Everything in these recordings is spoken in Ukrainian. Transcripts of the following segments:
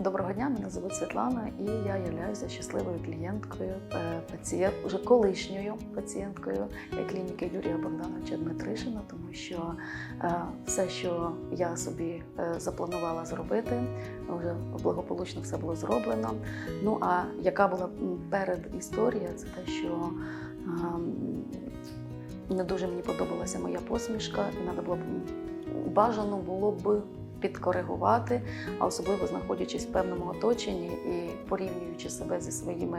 Доброго дня, мене звуть Світлана, і я являюся щасливою клієнткою, е, пацієнт, вже колишньою пацієнткою клініки Юрія Богдановича Дмитришина, тому що е, все, що я собі е, запланувала зробити, вже благополучно все було зроблено. Ну а яка була перед історія, це те, що ем, не дуже мені подобалася моя посмішка, і треба було б бажано було б підкоригувати, а особливо знаходячись в певному оточенні і порівнюючи себе зі своїми,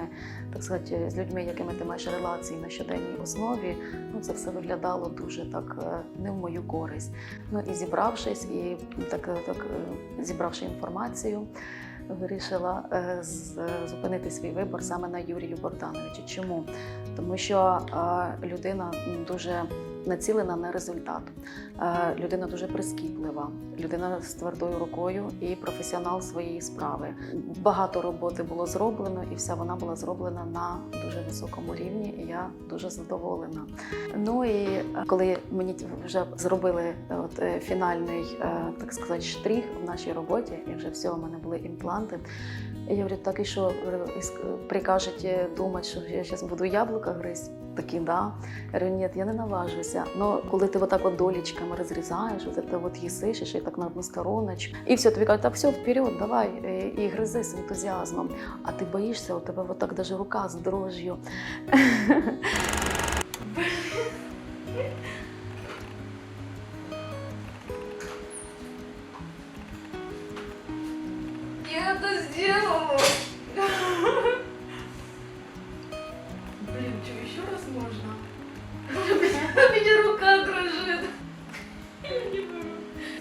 так сказати, з людьми, якими ти маєш релації на щоденній основі, ну це все виглядало дуже так е, не в мою користь. Ну і зібравшись, і так, так е, зібравши інформацію. Вирішила е, зупинити свій вибор саме на Юрію Богдановичу. Чому? Тому що е, людина дуже націлена на результат. Е, Людина дуже прискіплива, людина з твердою рукою і професіонал своєї справи. Багато роботи було зроблено, і вся вона була зроблена на дуже високому рівні. І я дуже задоволена. Ну і коли мені вже зробили от фінальний, так сказати, штрих в нашій роботі, і вже все, у мене були імпланти. І я говорю, так і що е, прикажете думати, що я зараз буду яблука гризти? Такі, да. Я говорю, ні, я не наважуся. Ну, коли ти отак от долічками розрізаєш, от це от їсиш, і так на одну стороночку. І все, тобі кажуть, так все, вперед, давай, е, і гризи з ентузіазмом. А ти боїшся, у тебе отак даже рука з дрожжю. Я это сделала! Блин, что, еще раз можно? У меня рука дрожит. Я не могу.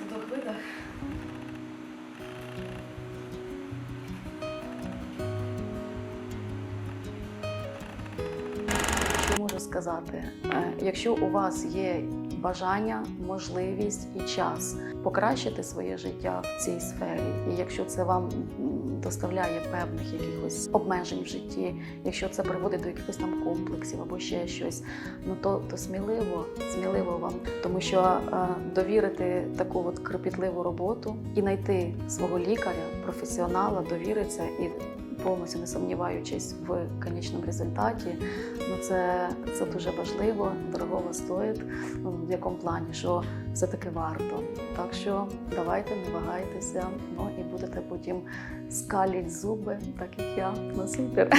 Вдох-выдох. Можу сказати? Е, Якщо у вас є бажання, можливість і час покращити своє життя в цій сфері, і якщо це вам доставляє певних якихось обмежень в житті, якщо це приводить до якихось там комплексів або ще щось, ну то, то сміливо, сміливо вам, тому що е, довірити таку от кропітливу роботу і знайти свого лікаря, професіонала, довіритися і повністю не сумніваючись в конечному результаті. Ну це, це дуже важливо, дорогого стоїть. Ну, в якому плані, що все-таки варто. Так що давайте, не вагайтеся, ну і будете потім скаліть зуби, так як я. Ну супер.